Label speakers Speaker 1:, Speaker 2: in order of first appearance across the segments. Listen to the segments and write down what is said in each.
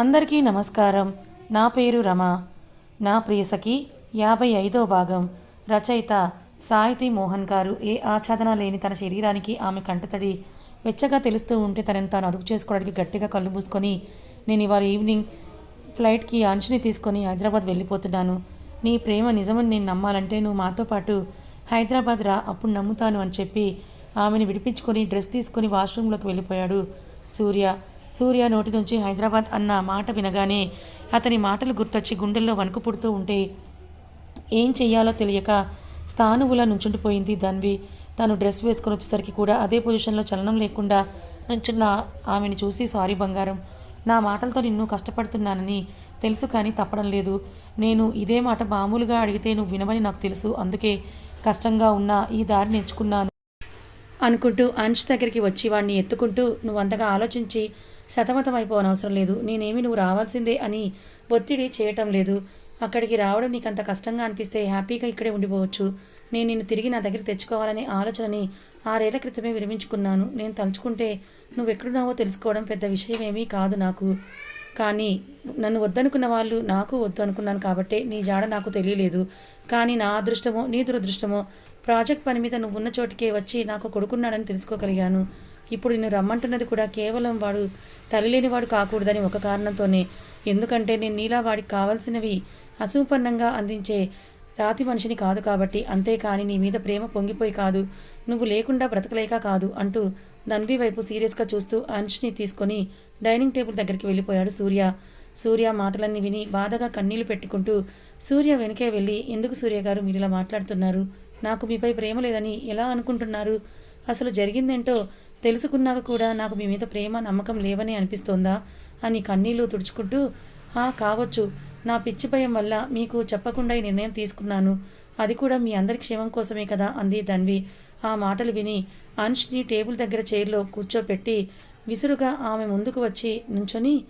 Speaker 1: అందరికీ నమస్కారం. నా పేరు రమ. నా ప్రియసఖి యాభై ఐదో భాగం. రచయిత సాహితీ మోహన్ గారు ఏ ఆచ్ఛాదన లేని తన శరీరానికి ఆమె కంటతడి వెచ్చగా తెలుస్తూ ఉంటే తనని తాను అదుపు చేసుకోవడానికి గట్టిగా కళ్ళు మూసుకొని నేను ఇవాళ ఈవినింగ్ ఫ్లైట్కి అంచుని తీసుకొని హైదరాబాద్ వెళ్ళిపోతున్నాను. నీ ప్రేమ నిజమని నేను నమ్మాలంటే నువ్వు మాతో పాటు హైదరాబాద్ రా అప్పుడు నమ్ముతాను అని చెప్పి ఆమెను విడిపించుకొని డ్రెస్ తీసుకొని వాష్రూమ్లోకి వెళ్ళిపోయాడు సూర్య. సూర్య నోటి నుంచి హైదరాబాద్ అన్న మాట వినగానే అతని మాటలు గుర్తొచ్చి గుండెల్లో వణుకు పుడుతూ ఉంటే ఏం చెయ్యాలో తెలియక స్థానువులా నుంచుండిపోయింది ధన్వి. తను డ్రెస్ వేసుకొని వచ్చేసరికి కూడా అదే పొజిషన్లో చలనం లేకుండా నుంచున్న ఆమెను చూసి సారీ బంగారం నా మాటలతో నిన్ను కష్టపడుతున్నానని తెలుసు కానీ తప్పడం లేదు. నేను ఇదే మాట మామూలుగా అడిగితే నువ్వు వినవని నాకు తెలుసు. అందుకే కష్టంగా ఉన్న ఈ దారిని ఎంచుకున్నాను అనుకుంటూ అంశ్ దగ్గరికి వచ్చి వాడిని ఎత్తుకుంటూ నువ్వు అంతగా ఆలోచించి సతమతం అయిపోవనవసరం లేదు. నేనేమి నువ్వు రావాల్సిందే అని ఒత్తిడి చేయటం లేదు. అక్కడికి రావడం నీకు అంత కష్టంగా అనిపిస్తే హ్యాపీగా ఇక్కడే ఉండిపోవచ్చు. నేను నిన్ను తిరిగి నా దగ్గర తెచ్చుకోవాలనే ఆలోచనని ఆరేళ్ళ క్రితమే విరమించుకున్నాను. నేను తలుచుకుంటే నువ్వు ఎక్కడున్నావో తెలుసుకోవడం పెద్ద విషయమేమీ కాదు నాకు. కానీ నన్ను వద్దనుకున్న వాళ్ళు నాకు వద్దు అనుకున్నాను కాబట్టే నీ జాడ నాకు తెలియలేదు. కానీ నా అదృష్టమో నీ దురదృష్టమో ప్రాజెక్ట్ పని మీద నువ్వు ఉన్న చోటికే వచ్చి నాకు కొడుకున్నాడని తెలుసుకోగలిగాను. ఇప్పుడు నిన్ను రమ్మంటున్నది కూడా కేవలం వాడు తల్లిలేనివాడు కాకూడదని ఒక కారణంతోనే. ఎందుకంటే నేను నీలా వాడికి కావాల్సినవి అసంపన్నంగా అందించే రాతి మనిషిని కాదు కాబట్టి అంతేకాని నీ మీద ప్రేమ పొంగిపోయి కాదు. నువ్వు లేకుండా బ్రతకలేక కాదు అంటూ ధన్వి వైపు సీరియస్గా చూస్తూ అంష్ని తీసుకొని డైనింగ్ టేబుల్ దగ్గరికి వెళ్ళిపోయాడు సూర్య. సూర్య మాటలన్నీ విని బాధగా కన్నీళ్ళు పెట్టుకుంటూ సూర్య వెనకే వెళ్ళి ఎందుకు సూర్య గారు మీరు ఇలా మాట్లాడుతున్నారు? నాకు మీపై ప్రేమ లేదని ఎలా అనుకుంటున్నారు? అసలు జరిగిందేంటో తెలుసుకున్నాక కూడా నాకు మీ మీద ప్రేమ నమ్మకం లేవని అనిపిస్తోందా అని కన్నీళ్ళు తుడుచుకుంటూ ఆ కావచ్చు. నా పిచ్చి భయం వల్ల మీకు చెప్పకుండా ఈ నిర్ణయం తీసుకున్నాను. అది కూడా మీ అందరి క్షేమం కోసమే కదా అంది ధన్వి. ఆ మాటలు విని అంష్ని టేబుల్ దగ్గర చైర్లో కూర్చోపెట్టి విసురుగా ఆమె ముందుకు వచ్చి నుంచొని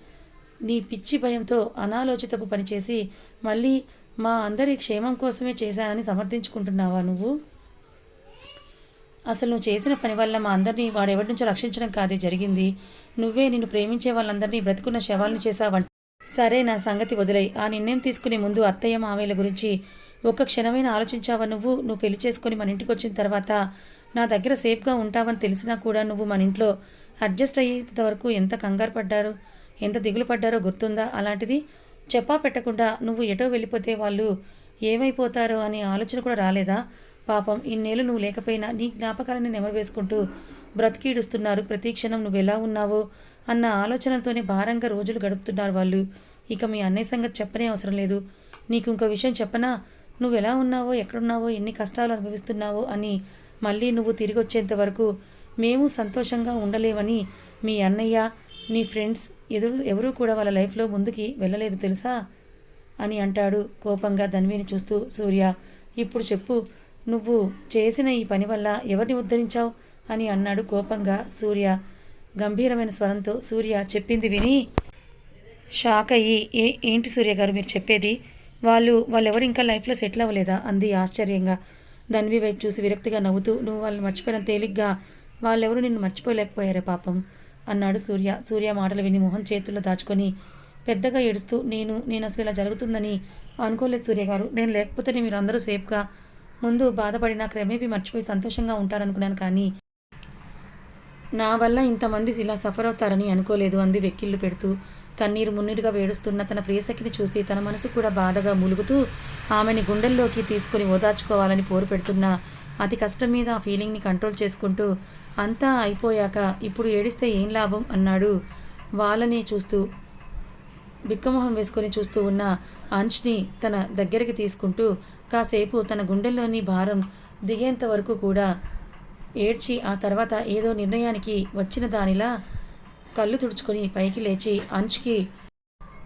Speaker 1: నీ పిచ్చి భయంతో అనాలోచితపు పనిచేసి మళ్ళీ మా అందరి క్షేమం కోసమే చేశానని సమర్థించుకుంటున్నావా నువ్వు? అసలు నువ్వు చేసిన పని వల్ల మా అందరినీ వాడెవరి నుంచో రక్షించడం కాదే జరిగింది. నువ్వే నిన్ను ప్రేమించే వాళ్ళందరినీ బ్రతుకున్న శవాలను చేశావంట సరే నా సంగతి వదిలై ఆ నిర్ణయం తీసుకునే ముందు అత్తయ్య మామయ్యల గురించి ఒక్క క్షణమైన ఆలోచించావా నువ్వు? నువ్వు పెళ్ళి చేసుకొని మన ఇంటికి వచ్చిన తర్వాత నా దగ్గర సేఫ్గా ఉంటావని తెలిసినా కూడా నువ్వు మన ఇంట్లో అడ్జస్ట్ అయ్యేంత వరకు ఎంత కంగారు పడ్డారు? ఎంత దిగులు పడ్డారో గుర్తుందా? అలాంటిది చెప్పా పెట్టకుండా నువ్వు ఎటో వెళ్ళిపోతే వాళ్ళు ఏమైపోతారో అనే ఆలోచన కూడా రాలేదా? పాపం ఇన్నేళ్ళు నువ్వు లేకపోయినా నీ జ్ఞాపకాలని నెమరు వేసుకుంటూ బ్రతికీడుస్తున్నారు. ప్రతి క్షణం నువ్వు ఎలా ఉన్నావో అన్న ఆలోచనలతోనే భారంగా రోజులు గడుపుతున్నారు వాళ్ళు. ఇక మీ అన్నయ్య సంగతి చెప్పనే అవసరం లేదు. నీకు ఇంకో విషయం చెప్పనా? నువ్వు ఎలా ఉన్నావో ఎక్కడున్నావో ఎన్ని కష్టాలు అనుభవిస్తున్నావో అని మళ్ళీ నువ్వు తిరిగి వచ్చేంత వరకు మేము సంతోషంగా ఉండలేమని మీ అన్నయ్య నీ ఫ్రెండ్స్ ఎదురు ఎవరూ కూడా వాళ్ళ లైఫ్లో ముందుకి వెళ్ళలేదు తెలుసా? అని అంటాడు కోపంగా ధన్విని చూస్తూ సూర్య. ఇప్పుడు చెప్పు నువ్వు చేసిన ఈ పని వల్ల ఎవరిని ఉద్ధరించావు? అని అన్నాడు కోపంగా సూర్య. గంభీరమైన స్వరంతో సూర్య చెప్పింది విని షాక్ అయ్యి ఏ ఏంటి సూర్య గారు మీరు చెప్పేది? వాళ్ళు వాళ్ళెవరు ఇంకా లైఫ్లో సెటిల్ అవ్వలేదా? అంది ఆశ్చర్యంగా. ధన్వి వైపు చూసి విరక్తిగా నవ్వుతూ నువ్వు వాళ్ళని మర్చిపోయిన తేలిగ్గా? వాళ్ళెవరూ నిన్ను మర్చిపోలేకపోయారే పాపం? అన్నాడు సూర్య. సూర్య మాటలు విని మొహం చేతుల్లో దాచుకొని పెద్దగా ఏడుస్తూ నేను నేను అసలు ఇలా జరుగుతుందని అనుకోలేదు సూర్య గారు. నేను లేకపోతేనే మీరు అందరూ సేఫ్గా ముందు బాధపడినా క్రమేపీ మర్చిపోయి సంతోషంగా ఉంటారనుకున్నాను కానీ నా వల్ల ఇంతమంది ఇలా సఫర్ అవుతారని అనుకోలేదు అంది వెక్కిళ్ళు పెడుతూ. కన్నీరు మున్నీరుగా వేడుస్తున్న తన ప్రియసఖిని చూసి తన మనసు కూడా బాధగా మూలుగుతూ ఆమెని గుండెల్లోకి తీసుకొని ఓదార్చుకోవాలని పోరు పెడుతున్న అతి కష్టం మీద ఆ ఫీలింగ్ని కంట్రోల్ చేసుకుంటూ అంతా అయిపోయాక ఇప్పుడు ఏడిస్తే ఏం లాభం? అన్నాడు. వాళ్ళని చూస్తూ బిక్కమొహం వేసుకొని చూస్తూ ఉన్న అంష్ని తన దగ్గరికి తీసుకుంటూ కాసేపు తన గుండెల్లోని భారం దిగేంత వరకు కూడా ఏడ్చి ఆ తర్వాత ఏదో నిర్ణయానికి వచ్చిన దానిలా కళ్ళు తుడుచుకొని పైకి లేచి అంచ్కి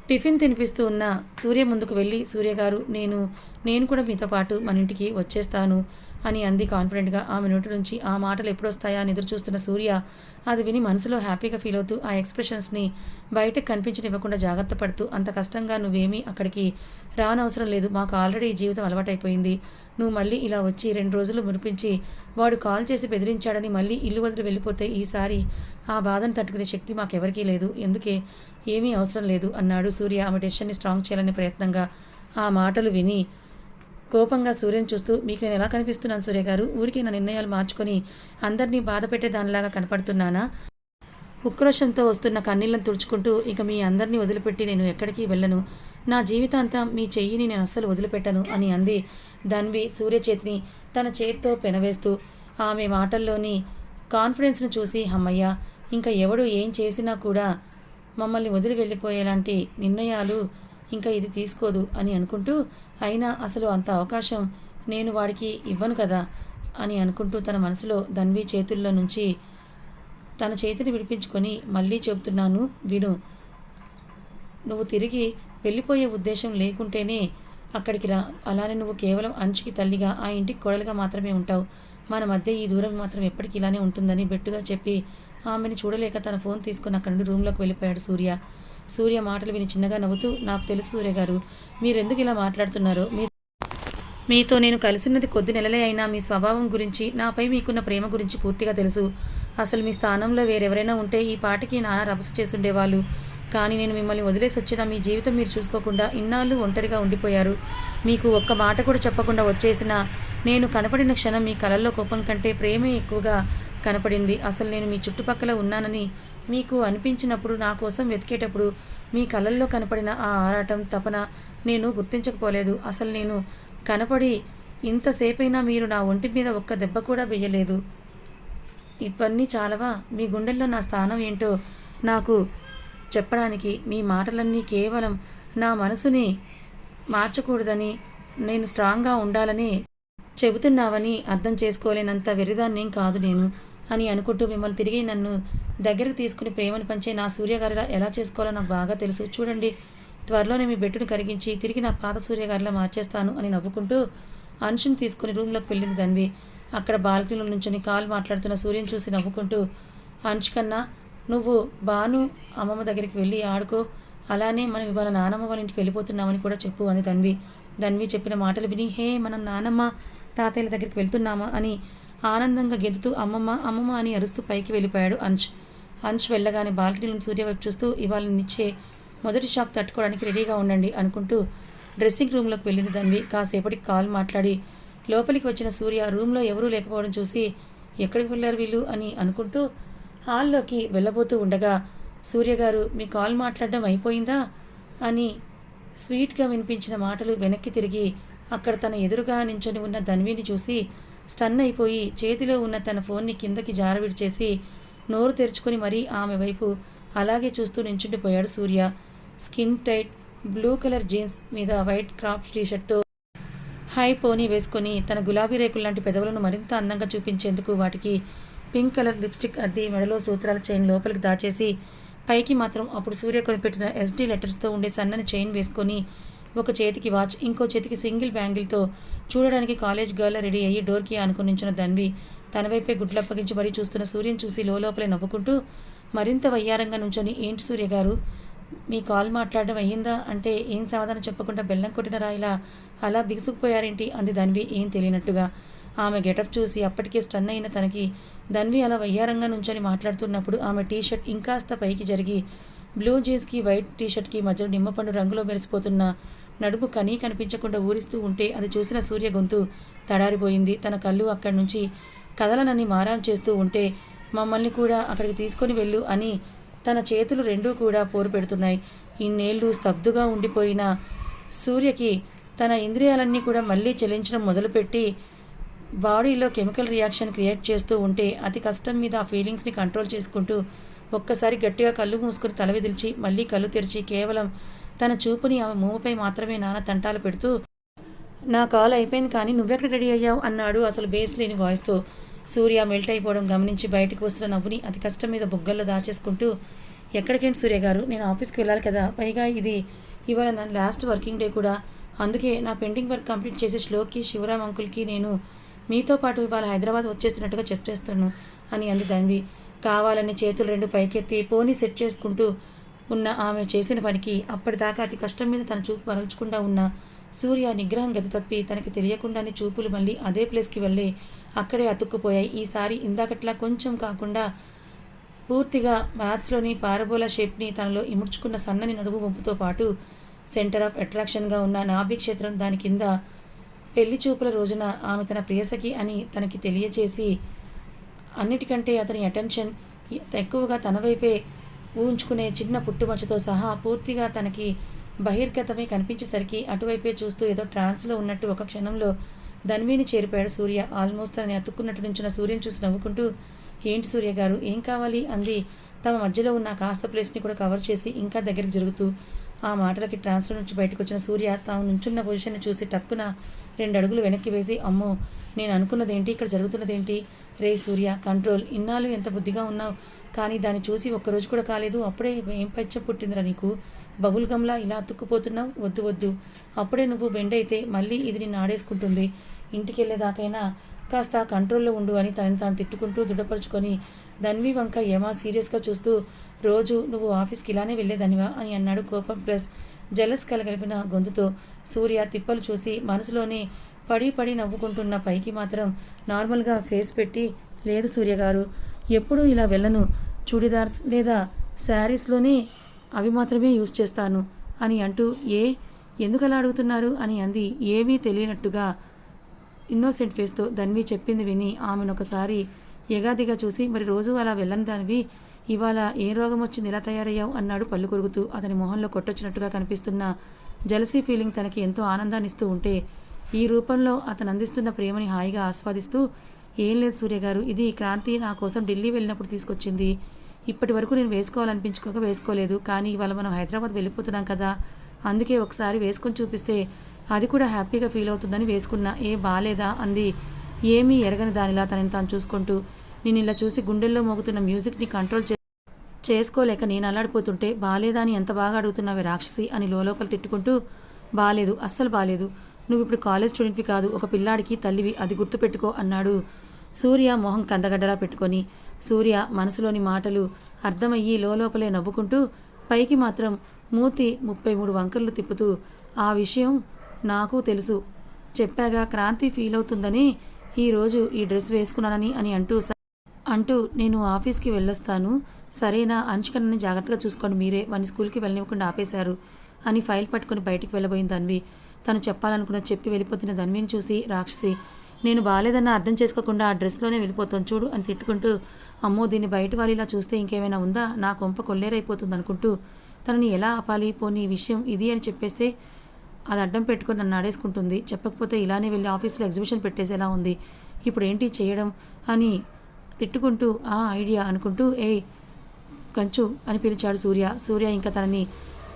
Speaker 1: టిఫిన్ తినిపిస్తూ ఉన్న సూర్య ముందుకు వెళ్ళి సూర్యగారు నేను నేను కూడా మీతో పాటు మన ఇంటికి వచ్చేస్తాను అని అంది కాన్ఫిడెంట్గా ఆమె నోటి నుంచి ఆ మాటలు ఎప్పుడొస్తాయా? అని ఎదురు చూస్తున్న సూర్య అది విని మనసులో హ్యాపీగా ఫీల్ అవుతూ ఆ ఎక్స్ప్రెషన్స్ని బయటకు కనిపించనివ్వకుండా జాగ్రత్త పడుతూ అంత కష్టంగా నువ్వేమీ అక్కడికి రానవసరం లేదు. మాకు ఆల్రెడీ ఈ జీవితం అలవాటైపోయింది. నువ్వు మళ్ళీ ఇలా వచ్చి రెండు రోజులు మురిపించి వాడు కాల్ చేసి బెదిరించాడని మళ్ళీ ఇల్లు వదిలి వెళ్ళిపోతే ఈసారి ఆ బాధను తట్టుకునే శక్తి మాకెవరికీ లేదు. ఎందుకే? ఏమీ అవసరం లేదు అన్నాడు సూర్య. ఆమె డెసిషన్ని స్ట్రాంగ్ చేయాలనే ప్రయత్నంగా ఆ మాటలు విని కోపంగా సూర్యని చూస్తూ మీకు నేను ఎలా కనిపిస్తున్నాను సూర్య గారు? ఊరికి నా నిర్ణయాలు మార్చుకొని అందరినీ బాధ పెట్టేదానిలాగా కనపడుతున్నానా ఉక్రోషంతో వస్తున్న కన్నీళ్ళను తుడుచుకుంటూ ఇక మీ అందరినీ వదిలిపెట్టి నేను ఎక్కడికి వెళ్ళను. నా జీవితాంతం మీ చెయ్యిని నేను అస్సలు వదిలిపెట్టను అని అంది ధన్వి సూర్య చేతిని తన చేతితో పెనవేస్తూ. ఆమె మాటల్లోని కాన్ఫిడెన్స్ను చూసి అమ్మయ్య ఇంకా ఎవడు ఏం చేసినా కూడా మమ్మల్ని వదిలి వెళ్ళిపోయేలాంటి నిర్ణయాలు ఇంకా ఇది తీసుకోదు అని అనుకుంటూ అయినా అసలు అంత అవకాశం నేను వాడికి ఇవ్వను కదా అని అనుకుంటూ తన మనసులో ధన్వి చేతుల్లో నుంచి తన చేతిని విడిపించుకొని మళ్ళీ చెబుతున్నాను విను నువ్వు తిరిగి వెళ్ళిపోయే ఉద్దేశం లేకుంటేనే అక్కడికి రా. అలానే నువ్వు కేవలం అంచుకి తల్లిగా ఆ ఇంటికి కోడలుగా మాత్రమే ఉంటావు. మన మధ్య ఈ దూరం మాత్రం ఎప్పటికీ ఇలానే ఉంటుందని బెట్టుగా చెప్పి ఆమెను చూడలేక తన ఫోన్ తీసుకుని అక్కడి నుండి రూమ్లోకి వెళ్ళిపోయాడు సూర్య. సూర్య మాటలు విని చిన్నగా నవ్వుతూ నాకు తెలుసు సూర్య గారు మీరెందుకు ఇలా మాట్లాడుతున్నారో? మీ మీతో నేను కలిసినది కొద్ది నెలలే అయినా మీ స్వభావం గురించి నాపై మీకున్న ప్రేమ గురించి పూర్తిగా తెలుసు. అసలు మీ స్థానంలో వేరెవరైనా ఉంటే ఈ పాటికి నానా రభస చేసుండేవాళ్ళు కానీ నేను మిమ్మల్ని వదిలేసి వచ్చిన మీ జీవితం మీరు చూసుకోకుండా ఇన్నాళ్ళు ఒంటరిగా ఉండిపోయారు. మీకు ఒక్క మాట కూడా చెప్పకుండా వచ్చేసిన నేను కనపడిన క్షణం మీ కలల్లో కోపం కంటే ప్రేమే ఎక్కువగా కనపడింది. అసలు నేను మీ చుట్టుపక్కల ఉన్నానని మీకు అనిపించినప్పుడు నా కోసం వెతికేటప్పుడు మీ కళ్ళల్లో కనపడిన ఆ ఆరాటం తపన నేను గుర్తించకపోలేదు. అసలు నేను కనపడి ఇంతసేపైనా మీరు నా ఒంటి మీద ఒక్క దెబ్బ కూడా వేయలేదు ఇవన్నీ చాలవా? మీ గుండెల్లో నా స్థానం ఏంటో నాకు చెప్పడానికి మీ మాటలన్నీ కేవలం నా మనసుని మార్చకూడదని నేను స్ట్రాంగ్గా ఉండాలని చెబుతున్నావని అర్థం చేసుకోలేనంత వెరిదాన్నేం కాదు నేను అని అనుకుంటూ మిమ్మల్ని తిరిగి నన్ను దగ్గరకు తీసుకుని ప్రేమను పంచే నా సూర్యగారిలా ఎలా చేసుకోవాలో నాకు బాగా తెలుసు. చూడండి త్వరలోనే మీ బెట్టును కరిగించి తిరిగి నా పాత సూర్యగారిలా మార్చేస్తాను అని నవ్వుకుంటూ అంశుని తీసుకుని రూమ్లోకి వెళ్ళింది తన్వి. అక్కడ బాల్కనీలో నుంచొని కాల్ మాట్లాడుతున్న సూర్యం చూసి నవ్వుకుంటూ అంశ్ కన్నా నువ్వు బాను అమ్మమ్మ దగ్గరికి వెళ్ళి ఆడుకో అలానే మనం ఇవాళ నానమ్మ వాళ్ళ ఇంటికి వెళ్ళిపోతున్నామని కూడా చెప్పు అని తన్వి. తన్వి చెప్పిన మాటలు విని హే మనం నానమ్మ తాతయ్యల దగ్గరికి వెళ్తున్నామా? అని ఆనందంగా గెంతుతూ అమ్మమ్మ అమ్మమ్మ అని అరుస్తూ పైకి వెళ్ళిపోయాడు అంశ్ అంశ్ వెళ్ళగానే బాల్కనీలో సూర్య వైపు చూస్తూ ఇవాళ నిచ్చే మొదటి షాక్ తట్టుకోవడానికి రెడీగా ఉండండి అనుకుంటూ డ్రెస్సింగ్ రూమ్లోకి వెళ్ళింది ధన్వి కాసేపటికి కాల్ మాట్లాడి లోపలికి వచ్చిన సూర్య రూమ్లో ఎవరూ లేకపోవడం చూసి ఎక్కడికి వెళ్ళారు వీళ్ళు అని అనుకుంటూ హాల్లోకి వెళ్ళబోతూ ఉండగా సూర్య గారు మీ కాల్ మాట్లాడడం అయిపోయిందా? అని స్వీట్గా వినిపించిన మాటలు వెనక్కి తిరిగి అక్కడ తన ఎదురుగా నించొని ఉన్న ధన్విని చూసి స్టన్ అయిపోయి చేతిలో ఉన్న తన ఫోన్ని కిందకి జారవిడిచేసి నోరు తెరుచుకొని మరీ ఆమె వైపు అలాగే చూస్తూ నించుండిపోయాడు Surya. Skin tight blue colour jeans మీద వైట్ క్రాప్ టీషర్ట్తో హై పోనీ వేసుకొని తన గులాబీ రేకుల లాంటి పెదవులను మరింత అందంగా చూపించేందుకు వాటికి పింక్ కలర్ లిప్స్టిక్ అద్ది మెడలో సూత్రాల చైన్ లోపలికి దాచేసి పైకి మాత్రం అప్పుడు సూర్య కొనిపెట్టిన ఎస్డీ లెటర్స్తో ఉండే సన్నని చైన్ వేసుకొని ఒక చేతికి వాచ్ ఇంకో చేతికి సింగిల్ బ్యాంగిల్తో చూడడానికి కాలేజ్ గర్ల్ రెడీ అయ్యి డోర్కి ఆనుకుని నించున్న ధన్వి తన వైపే గుడ్లప్పగించి మరీ చూస్తున్న సూర్యని చూసి లోపలే నవ్వుకుంటూ మరింత వయ్యారంగా నుంచొని ఏంటి సూర్య గారు? మీ కాల్ మాట్లాడడం అయ్యిందా? అంటే ఏం సమాధానం చెప్పకుండా బెల్లం కొట్టిన రాయిలా అలా బిగుసుకుపోయారేంటి? అంది ధన్వి ఏం తెలియనట్టుగా. ఆమె గెటప్ చూసి అప్పటికే స్టన్ అయిన తనకి ధన్వి అలా వయ్యారంగా నుంచొని మాట్లాడుతున్నప్పుడు ఆమె టీషర్ట్ ఇంకాస్త పైకి జరిగి బ్లూ జీన్స్కి వైట్ టీషర్ట్కి మధ్యలో నిమ్మపండు రంగులో మెరిసిపోతున్న నడుము కనీ కనిపించకుండా ఊరిస్తూ ఉంటే అది చూసిన సూర్య గొంతు తడారిపోయింది. తన కళ్ళు అక్కడి నుంచి కదలనని మారాం చేస్తూ ఉంటే మమ్మల్ని కూడా అక్కడికి తీసుకొని వెళ్ళు అని తన చేతులు రెండూ కూడా పోరు పెడుతున్నాయి. ఇన్నేళ్ళు స్తబ్దుగా ఉండిపోయిన సూర్యకి తన ఇంద్రియాలన్నీ కూడా మళ్ళీ చెలించడం మొదలుపెట్టి బాడీలో కెమికల్ రియాక్షన్ క్రియేట్ చేస్తూ ఉంటే అతి కష్టం మీద ఆ ఫీలింగ్స్ని కంట్రోల్ చేసుకుంటూ ఒక్కసారి గట్టిగా కళ్ళు మూసుకుని తల విదిల్చి మళ్ళీ కళ్ళు తెరిచి కేవలం తన చూపుని ఆమె మూమపై మాత్రమే నాన్న తంటాలు పెడుతూ నా కాల్ అయిపోయింది కానీ నువ్వెక్కడ రెడీ అయ్యావు? అన్నాడు అసలు బేస్ లేని వాయిస్తో. సూర్య మెల్ట్ అయిపోవడం గమనించి బయటకు వస్తున్న నవ్వుని అతి కష్టం మీద బుగ్గల్లో దాచేసుకుంటూ ఎక్కడికేంటి సూర్య గారు? నేను ఆఫీస్కి వెళ్ళాలి కదా. పైగా ఇది ఇవాళ నా లాస్ట్ వర్కింగ్ డే కూడా. అందుకే నా పెండింగ్ వర్క్ కంప్లీట్ చేసి శ్లోక్కి శివరామ్ అంకుల్కి నేను మీతో పాటు ఇవాళ హైదరాబాద్ వచ్చేస్తున్నట్టుగా చెప్పేస్తాను అని అంది తన్వి. కావాలని చేతులు రెండు పైకెత్తి పోనీ సెట్ చేసుకుంటూ ఉన్న ఆమె చేసిన పనికి అప్పటిదాకా అతి కష్టం మీద తన చూపు మరల్చకుండా ఉన్న సూర్య నిగ్రహం గతి తప్పి తనకి తెలియకుండానే చూపులు మళ్ళీ అదే ప్లేస్కి వెళ్ళి అక్కడే అతుక్కుపోయాయి. ఈసారి ఇందాకట్లా కొంచెం కాకుండా పూర్తిగా మ్యాథ్స్లోని పారబోలా షేప్ని తనలో ఇముడ్చుకున్న సన్నని నడుము వంపుతో పాటు సెంటర్ ఆఫ్ అట్రాక్షన్గా ఉన్న నాభి క్షేత్రం దాని కింద పెళ్ళి చూపుల రోజున ఆమె తన ప్రియసకి అని తనకి తెలియచేసి అన్నిటికంటే అతని అటెన్షన్ ఎక్కువగా తన వైపే ఊహించుకునే చిన్న పుట్టుమచ్చతో సహా పూర్తిగా తనకి బహిర్గతమై కనిపించేసరికి అటువైపే చూస్తూ ఏదో ట్రాన్స్లో ఉన్నట్టు ఒక క్షణంలో ధన్వీని చేరిపోయాడు సూర్య. ఆల్మోస్ట్ తనని అతుక్కున్నట్టు నుంచిన సూర్యని చూసి నవ్వుకుంటూ ఏంటి సూర్య గారు ఏం కావాలి? అంది. తమ మధ్యలో ఉన్న కాస్త ప్లేస్ని కూడా కవర్ చేసి ఇంకా దగ్గరికి జరుగుతూ ఆ మాటలకి ట్రాన్స్లో నుంచి బయటకు వచ్చిన సూర్య తాము నుంచున్న పొజిషన్ని చూసి టక్కున రెండు అడుగులు వెనక్కి వేసి అమ్మో నేను అనుకున్నదేంటి? ఇక్కడ జరుగుతున్నదేంటి? రే సూర్య కంట్రోల్. ఇన్నాళ్ళు ఎంత బుద్ధిగా ఉన్నావు? కానీ దాన్ని చూసి ఒక్కరోజు కూడా కాలేదు. అప్పుడే ఏం పచ్చ పుట్టిందిరా నీకు? బబుల్ గమ్లా ఇలా అతుక్కుపోతున్నావు? వద్దు వద్దు. అప్పుడే నువ్వు బెండ్ అయితే మళ్ళీ ఇది నిన్ను ఆడేసుకుంటుంది. ఇంటికి వెళ్ళేదాకైనా కాస్త కంట్రోల్లో ఉండు అని తనని తాను తిట్టుకుంటూ దృఢపరుచుకొని ధన్వి వంక ఏమా సీరియస్గా చూస్తూ రోజు నువ్వు ఆఫీస్కి ఇలానే వెళ్ళేదనివా? అని అన్నాడు కోపం ప్లస్ జలస్ కలగలిపిన గొంతుతో. సూర్య తిప్పలు చూసి మనసులోనే పడి పడి నవ్వుకుంటున్న పైకి మాత్రం నార్మల్గా ఫేస్ పెట్టి లేదు సూర్య గారు ఎప్పుడూ ఇలా వెళ్ళను. చూడిదార్స్ లేదా శారీస్లోనే అవి మాత్రమే యూజ్ చేస్తాను అని అంటూ ఏ ఎందుకు అలా అడుగుతున్నారు అని అంది. ఏమీ తెలియనట్టుగా ఇన్నోసెంట్ ఫేస్తో ధన్వి చెప్పింది విని ఆమెను ఒకసారి ఎగాదిగా చూసి మరి రోజు అలా వెళ్ళని దానివి. ఇవాళ ఏ రోగం వచ్చింది? ఎలా తయారయ్యావు? అన్నాడు పళ్ళు కొరుకుతూ. అతని మొహంలో కొట్టొచ్చినట్టుగా కనిపిస్తున్న జలసీ ఫీలింగ్ తనకి ఎంతో ఆనందాన్నిస్తూ ఉంటే ఈ రూపంలో అతను అందిస్తున్న ప్రేమని హాయిగా ఆస్వాదిస్తూ ఏం లేదు సూర్య గారు ఇది క్రాంతి నా కోసం ఢిల్లీ వెళ్ళినప్పుడు తీసుకొచ్చింది. ఇప్పటి వరకు నేను వేసుకోవాలనిపించుకోక వేసుకోలేదు. కానీ ఇవాళ మనం హైదరాబాద్ వెళ్ళిపోతున్నాం కదా. అందుకే ఒకసారి వేసుకొని చూపిస్తే అది కూడా హ్యాపీగా ఫీల్ అవుతుందని వేసుకున్నా. ఏ బాలేదా అంది. ఏమీ ఎరగని దానిలా తనని తాను చూసుకుంటూ. నేను ఇలా చూసి గుండెల్లో మోగుతున్న మ్యూజిక్ని కంట్రోల్ చే చేసుకోలేక నేను అల్లాడిపోతుంటే బాలేదా అని ఎంత బాగా అడుగుతున్నావే రాక్షసి అని లోపల తిట్టుకుంటూ బాలేదు అస్సలు బాలేదు. నువ్వు ఇప్పుడు కాలేజ్ స్టూడెంట్వి కాదు. ఒక పిల్లాడికి తల్లివి అది గుర్తుపెట్టుకో అన్నాడు. సూర్య మొహం కందగడ్డలా పెట్టుకొని సూర్య మనసులోని మాటలు అర్థమయ్యి లోపలే నవ్వుకుంటూ పైకి మాత్రం మూతి ముప్పై మూడు వంకర్లు తిప్పుతూ ఆ విషయం నాకు తెలుసు. చెప్పాగా క్రాంతి ఫీల్ అవుతుందని ఈరోజు ఈ డ్రెస్ వేసుకున్నానని అని అంటూ అంటూ నేను ఆఫీస్కి వెళ్ళొస్తాను. సరేనా? అంచుకనని జాగ్రత్తగా చూసుకోండి మీరే. వాని స్కూల్కి వెళ్ళనివ్వకుండా ఆపేశారు అని ఫైల్ పట్టుకుని బయటికి వెళ్ళబోయింది ధన్వి తను చెప్పాలనుకున్న చెప్పి వెళ్ళిపోతున్న ధన్విని చూసి రాక్షసి నేను బాగాలేదన్న అర్థం చేసుకోకుండా ఆ డ్రెస్లోనే వెళ్ళిపోతాను చూడు అని తిట్టుకుంటూ అమ్మో దీన్ని బయట వాళ్ళు ఇలా చూస్తే ఇంకేమైనా ఉందా? నా కొంప కొల్లేరైపోతుంది అనుకుంటూ తనని ఎలా ఆపాలి? పోనీ ఈ విషయం ఇది అని చెప్పేస్తే అది అడ్డం పెట్టుకొని నన్ను ఆడేసుకుంటుంది. చెప్పకపోతే ఇలానే వెళ్ళి ఆఫీస్లో ఎగ్జిబిషన్ పెట్టేసేలా ఉంది. ఇప్పుడు ఏంటి చేయడం అని తిట్టుకుంటూ ఆ ఐడియా అనుకుంటూ ఏయ్ కంచు అని పిలిచాడు సూర్య. సూర్య ఇంకా తనని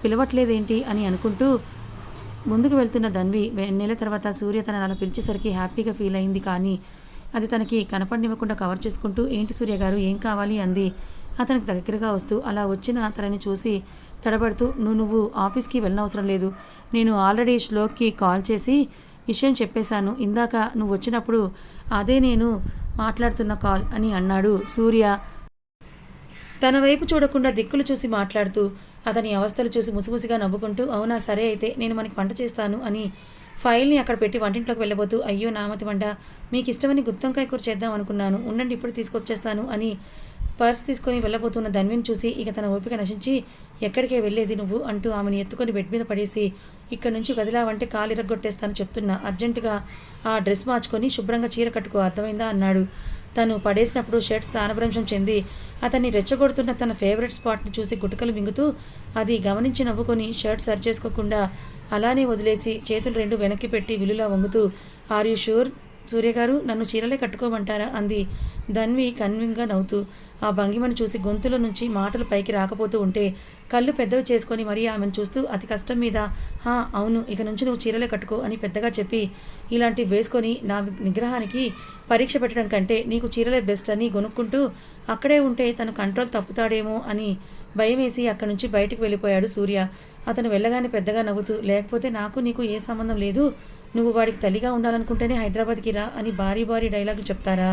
Speaker 1: పిలవట్లేదేంటి అని అనుకుంటూ ముందుకు వెళ్తున్న ధన్వి నెల తర్వాత సూర్య తన అలా పిలిచేసరికి హ్యాపీగా ఫీల్ అయింది కానీ అది తనకి కనపడినివ్వకుండా కవర్ చేసుకుంటూ ఏంటి సూర్య గారు ఏం కావాలి? అంది. అతనికి దగ్గరగా వస్తూ అలా వచ్చిన తనని చూసి తడబడుతూ నువ్వు నువ్వు ఆఫీస్కి వెళ్ళనవసరం లేదు. నేను ఆల్రెడీ శ్లోక్కి కాల్ చేసి విషయం చెప్పేశాను. ఇందాక నువ్వు వచ్చినప్పుడు అదే నేను మాట్లాడుతున్న కాల్ అని అన్నాడు సూర్య. తన వైపు చూడకుండా దిక్కులు చూసి మాట్లాడుతూ అతని అవస్థలు చూసి ముసిముసిగా నవ్వుకుంటూ అవునా సరే అయితే నేను మనకి వంట చేస్తాను అని ఫైల్ని అక్కడ పెట్టి వంటింట్లోకి వెళ్ళబోతూ అయ్యో నామతి వంట మీకు ఇష్టమని గుత్తొంకాయ కూర చేద్దాం అనుకున్నాను. ఉండండి ఇప్పుడు తీసుకొచ్చేస్తాను అని పర్స్ తీసుకొని వెళ్ళబోతున్న ధన్విని చూసి ఇక తన ఓపిక నశించి ఎక్కడికే వెళ్ళేది నువ్వు? అంటూ ఆమెను ఎత్తుకొని బెడ్ మీద పడేసి ఇక్కడ నుంచి గదిలావంటే కాలు ఇరగొట్టేస్తాను చెప్తున్నా అర్జెంటుగా ఆ డ్రెస్ మార్చుకొని శుభ్రంగా చీర కట్టుకో అర్థమైందా? అన్నాడు. తను పడేసినప్పుడు షర్ట్ స్థానభ్రంశం చెంది అతన్ని రెచ్చగొడుతున్న తన ఫేవరెట్ స్పాట్ని చూసి గుటకలు మింగుతూ అది గమనించి నవ్వుకొని షర్ట్ సరి చేసుకోకుండా అలానే వదిలేసి చేతులు రెండు వెనక్కి పెట్టి విలులా వంగుతూ ఆర్ యూ షూర్ సూర్యగారు నన్ను చీరలే కట్టుకోమంటారా? అంది. ధన్వి కన్వింగ్గా నవ్వుతూ ఆ భంగిమను చూసి గొంతులో నుంచి మాటలు పైకి రాకపోతూ ఉంటే కళ్ళు పెద్దవి చేసుకొని మరీ ఆమెను చూస్తూ అతి కష్టం మీద హా అవును ఇక నుంచి నువ్వు చీరలే కట్టుకో అని పెద్దగా చెప్పి ఇలాంటివి వేసుకొని నా నిగ్రహానికి పరీక్ష పెట్టడం కంటే నీకు చీరలే బెస్ట్ అని గొనుక్కుంటూ అక్కడే ఉంటే తను కంట్రోల్ తప్పుతాడేమో అని భయమేసి అక్కడి నుంచి బయటకు వెళ్ళిపోయాడు సూర్య. అతను వెళ్ళగానే పెద్దగా నవ్వుతూ లేకపోతే నాకు నీకు ఏ సంబంధం లేదు? నువ్వు వాడికి తల్లిగా ఉండాలనుకుంటేనే హైదరాబాద్కి రా అని భారీ భారీ డైలాగులు చెప్తారా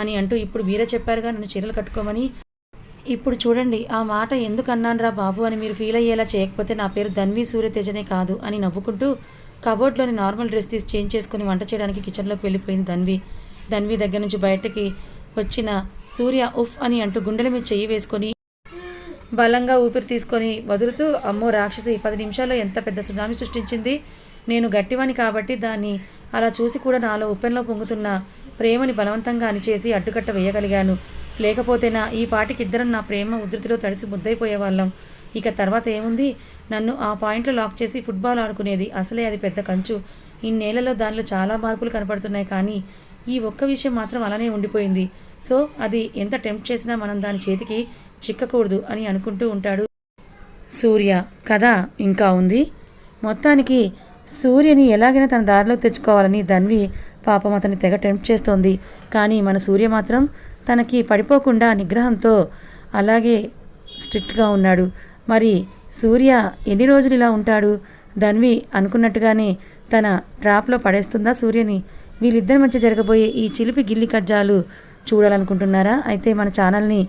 Speaker 1: అని అంటూ ఇప్పుడు మీరే చెప్పారుగా నన్ను చీరలు కట్టుకోమని. ఇప్పుడు చూడండి ఆ మాట ఎందుకు అన్నానురా బాబు అని మీరు ఫీల్ అయ్యేలా చేయకపోతే నా పేరు ధన్వి సూర్యతేజనే కాదు అని నవ్వుకుంటూ కబోర్డ్లోని నార్మల్ డ్రెస్ తీసి చేంజ్ చేసుకుని వంట చేయడానికి కిచెన్లోకి వెళ్ళిపోయింది ధన్వి. ధన్వి దగ్గర నుంచి బయటకి వచ్చిన సూర్య ఉఫ్ అని అంటూ గుండెల మీద చెయ్యి వేసుకొని బలంగా ఊపిరి తీసుకొని వదులుతూ అమ్మో రాక్షసి పది నిమిషాల్లో ఎంత పెద్ద సునామీ సృష్టించింది. నేను గట్టివాని కాబట్టి దాన్ని అలా చూసి కూడా నాలో ఉప్పెనలో పొంగుతున్న ప్రేమని బలవంతంగా అనిచేసి అడ్డుకట్ట వేయగలిగాను. లేకపోతే నా ఈ పాటికి ఇద్దరం నా ప్రేమ ఉధృతిలో తడిసి ముద్దైపోయేవాళ్ళం ఇక తర్వాత ఏముంది? నన్ను ఆ పాయింట్లో లాక్ చేసి ఫుట్బాల్ ఆడుకునేది. అసలే అది పెద్ద కంచు. ఇన్నేళ్ళలో దానిలో చాలా మార్పులు కనపడుతున్నాయి కానీ ఈ ఒక్క విషయం మాత్రం అలానే ఉండిపోయింది. సో అది ఎంత టెంప్ట్ చేసినా మనం దాని చేతికి చిక్కకూడదు అని అనుకుంటూ ఉంటాడు సూర్య. కథ ఇంకా ఉంది? మొత్తానికి సూర్యని ఎలాగైనా తన దారిలో తెచ్చుకోవాలని ధన్వి పాపం అతన్ని తెగ టెంప్ట్ చేస్తోంది. కానీ మన సూర్య మాత్రం తనకి పడిపోకుండా నిగ్రహంతో అలాగే స్ట్రిక్ట్గా ఉన్నాడు. మరి సూర్య ఎన్ని రోజులు ఇలా ఉంటాడు? ధన్వి అనుకున్నట్టుగానే తన ట్రాప్లో పడేస్తుందా సూర్యని? వీళ్ళిద్దరి మధ్య జరగబోయే ఈ చిలిపి గిల్లి కజ్జాలు చూడాలనుకుంటున్నారా? అయితే మన ఛానల్ని